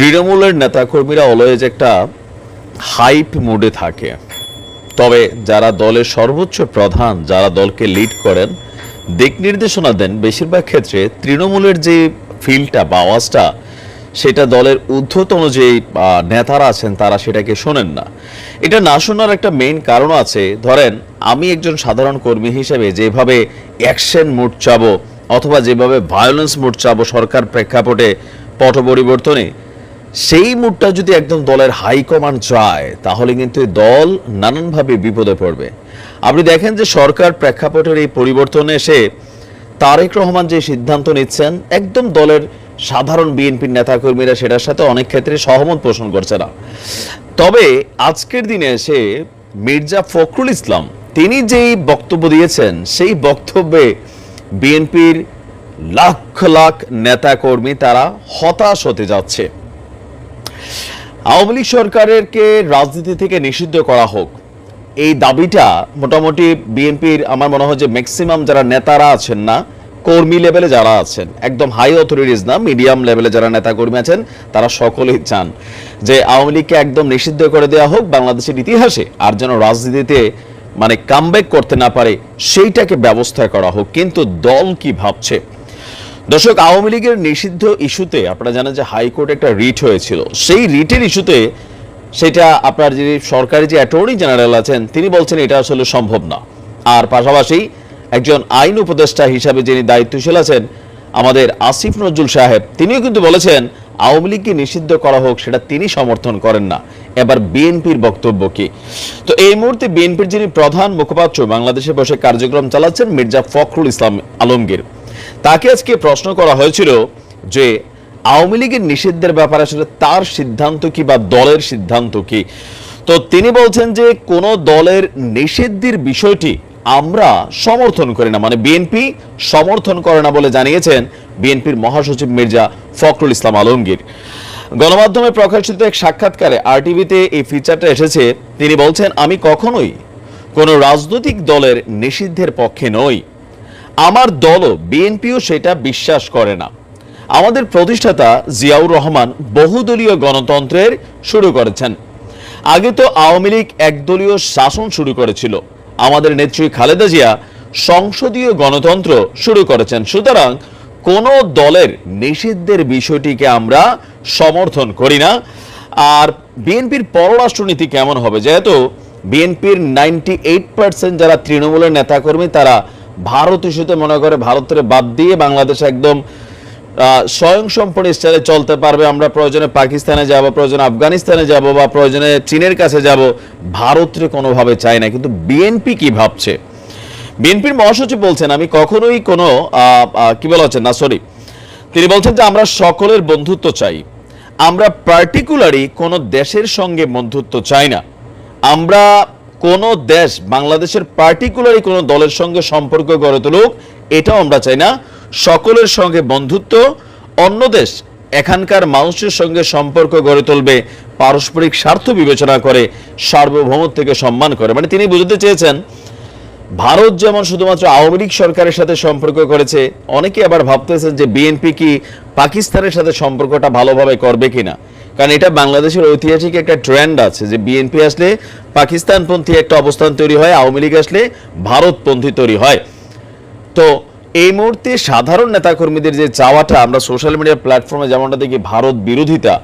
তৃণমূলের নেতাকর্মীরা অলওয়েজ একটা হাইপ মোডে থাকে। তবে যারা দলের সর্বোচ্চ প্রধান, যারা দলকে লিড করেন, দিক নির্দেশনা দেন, বেশিরভাগ ক্ষেত্রে তৃণমূলের যে ফিল্ডটা বা আওয়াজটা, সেটা দলের ঊর্ধ্বতন যে নেতারা আছেন, তারা সেটাকে শোনেন না। এটা না শোনার একটা মেইন কারণ আছে। ধরেন, আমি একজন সাধারণ কর্মী হিসেবে যেভাবে অ্যাকশন মোড চাবো, অথবা যেভাবে ভায়োলেন্স মোড চাবো সরকার প্রেক্ষাপটে পট পরিবর্তনে সেই মুডটা যদি একদম দলের হাইকমান্ড চায়, তাহলে কিন্তু দল নানানভাবে বিপদে পড়বে। আপনি দেখেন যে সরকার প্রেক্ষাপটের এই পরিবর্তনে এসে তারেক রহমান যে সিদ্ধান্ত নিচ্ছেন, একদম দলের সাধারণ বিএনপির নেতাকর্মীরা সেটার সাথে অনেক ক্ষেত্রে সহমত পোষণ করছে না। তবে আজকের দিনে এসে মির্জা ফখরুল ইসলাম, তিনি যেই বক্তব্য দিয়েছেন, সেই বক্তব্যে বিএনপির লাখ লাখ নেতাকর্মী তারা হতাশ হতে যাচ্ছে। আওয়ামী লীগ সরকারেরকে রাজনীতি থেকে নিষিদ্ধ করা হোক। এই দাবিটা মোটামুটি বিএনপির আমার মনে হয় যে ম্যাক্সিমাম যারা নেতারা আছেন না, কর্মী লেভেলে যারা আছেন, একদম হাই অথরিটিস না মিডিয়াম লেভেলে যারা নেতা কর্মী আছেন, তারা সকলেই চান যে আওয়ামী লীগকে একদম নিষিদ্ধ করে দেওয়া হোক বাংলাদেশের ইতিহাসে, আর যেন রাজনীতিতে মানে কামব্যাক করতে না পারে, সেইটাকে ব্যবস্থা করা হোক। কিন্তু দল কি ভাবছে? দর্শক, আওয়ামী লীগের নিষিদ্ধ ইস্যুতে আপনারা জানেন যে হাইকোর্টে একটা রিট হয়েছিল। সেই রিটের ইস্যুতে সেটা আপনার যে সরকারি যে অ্যাটর্নি জেনারেল আছেন, তিনি বলছেন এটা আসলে সম্ভব না। আর পাশাপাশি একজন আইন উপদেষ্টা হিসাবে যিনি দায়িত্বশীল আছেন, আমাদের আসিফ নজরুল সাহেব, তিনিও কিন্তু বলেছেন, আওয়ামী লীগকে নিষিদ্ধ করা হোক, সেটা তিনি সমর্থন করেন না। এবার বিএনপির বক্তব্য কি? তো এই মুহূর্তে বিএনপির যিনি প্রধান মুখপাত্র, বাংলাদেশে বসে কার্যক্রম চালাচ্ছেন মির্জা ফখরুল ইসলাম আলমগীর। তাকে আজকে প্রশ্ন করা হয়েছিল যে আওয়ামী লীগের নিষিদ্ধের ব্যাপারে আসলে তার সিদ্ধান্ত কি বা দলের সিদ্ধান্ত কি? তো তিনি বলছেন যে কোন দলের নিষিদ্ধের বিষয়টি আমরা সমর্থন করি না। মানে বিএনপি সমর্থন করে না বলে জানিয়েছেন বিএনপির মহাসচিব মির্জা ফখরুল ইসলাম আলমগীর। গণমাধ্যমে প্রকাশিত এক সাক্ষাৎকারে আরটিভিতে এই ফিচারটা এসেছে। তিনি বলছেন, আমি কখনোই কোনো রাজনৈতিক দলের নিষিদ্ধের পক্ষে নই। আমার দলও, বিএনপিও সেটা বিশ্বাস করে না। আমাদের প্রতিষ্ঠাতা জিয়াউর রহমান বহুদলীয় গণতন্ত্রের শুরু করেছেন। আগে তো আওয়ামী লীগ একদলীয় শাসন শুরু করেছিল। আমাদের নেত্রী খালেদা জিয়া সংসদীয় গণতন্ত্র শুরু করেছেন। সুতরাং কোন দলের নিষিদ্ধের বিষয়টিকে আমরা সমর্থন করি না। আর বিএনপির পররাষ্ট্রনীতি কেমন হবে? যেহেতু বিএনপির নাইনটি এইট পার্সেন্ট যারা তৃণমূলের নেতাকর্মী, তারা ভারত ইস্যুতে মনে করে ভারতের বাদ দিয়ে বাংলাদেশ একদম আহ, স্বয়ংসম্পূর্ণ স্টাইলে চলতে পারবে। আমরা প্রয়োজনে পাকিস্তানে যাব প্রয়োজনে আফগানিস্তানে যাব বা প্রয়োজনে চীনের কাছে যাব ভারতের কোনোভাবে চাই না। কিন্তু বিএনপি কি ভাবছে? বিএনপির মহাসচিব বলছেন আমি কখনোই কোনো কি বলা হচ্ছে না সরি তিনি বলছেন যে আমরা সকলের বন্ধুত্ব চাই। আমরা পার্টিকুলারই কোনো দেশের সঙ্গে বন্ধুত্ব চাই না। আমরা কোন দেশ বাংলাদেশের পার্টিকুলারই কোনো দলের সঙ্গে সম্পর্ক গড়ে তুলুক, এটাও আমরা চাই না। সকলের সঙ্গে বন্ধুত্ব, অন্য দেশ এখানকার মানুষের সঙ্গে সম্পর্ক গড়ে তুলবে, পারস্পরিক স্বার্থ বিবেচনা করে, সার্বভৌমত্ব থেকে সম্মান করে। মানে তিনি বুঝতে চেয়েছেন, ভারত যেমন শুধুমাত্র আওয়ামী লীগ সরকারের সাথে সম্পর্ক করেছে অনেকে আবার ভাবতেছেন যে বিএনপি কি পাকিস্তানের সাথে সম্পর্কটা ভালোভাবে করবে কিনা। কারণ এটা বাংলাদেশের ঐতিহাসিক একটা ট্রেন্ড আছে যে বিএনপি আসলে পাকিস্তানপন্থী একটা অবস্থান তৈরি হয়, আওয়ামী লীগ আসলে ভারতপন্থী তৈরি হয়। তো এই মুহূর্তে সাধারণ নেতাকর্মীদের যে চাওয়াটা, আমরা সোশ্যাল মিডিয়া প্ল্যাটফর্মে যেমনটা দেখি ভারত বিরোধিতা,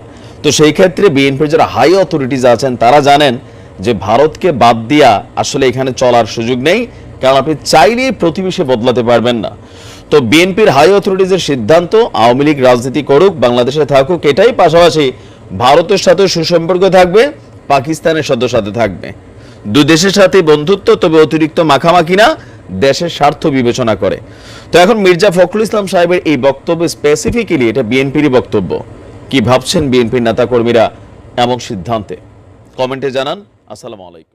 তো সেই ক্ষেত্রে বিএনপির যারা হাই অথরিটিজ আছেন, তারা জানেন যে ভারতকে বাদ দিয়া আসলে এখানে চলার সুযোগ নেই, কারণ আপনি চাইলেই প্রতিবেশী বদলাতে পারবেন না। তো বিএনপির হাই অথরিটিজের সিদ্ধান্ত, আওয়ামী লীগ রাজনীতি করুক, বাংলাদেশে থাকুক, এটাই পাশাপাশি ভারতের সাথে সুসম্পর্ক থাকবে, পাকিস্তানের সাথে সাথে থাকবে। দুই দেশের সাথে বন্ধুত্ব, তবে অতিরিক্ত মাখামাখি না দেশের স্বার্থ বিবেচনা করে। তো এখন মির্জা ফখরুল ইসলাম সাহেবের এই বক্তব্য স্পেসিফিক্যালি এটা বিএনপিরই বক্তব্য। কি ভাবছেন বিএনপির নেতাকর্মীরা এমন সিদ্ধান্তে? কমেন্টে জানান, আসসালামু আলাইকুম।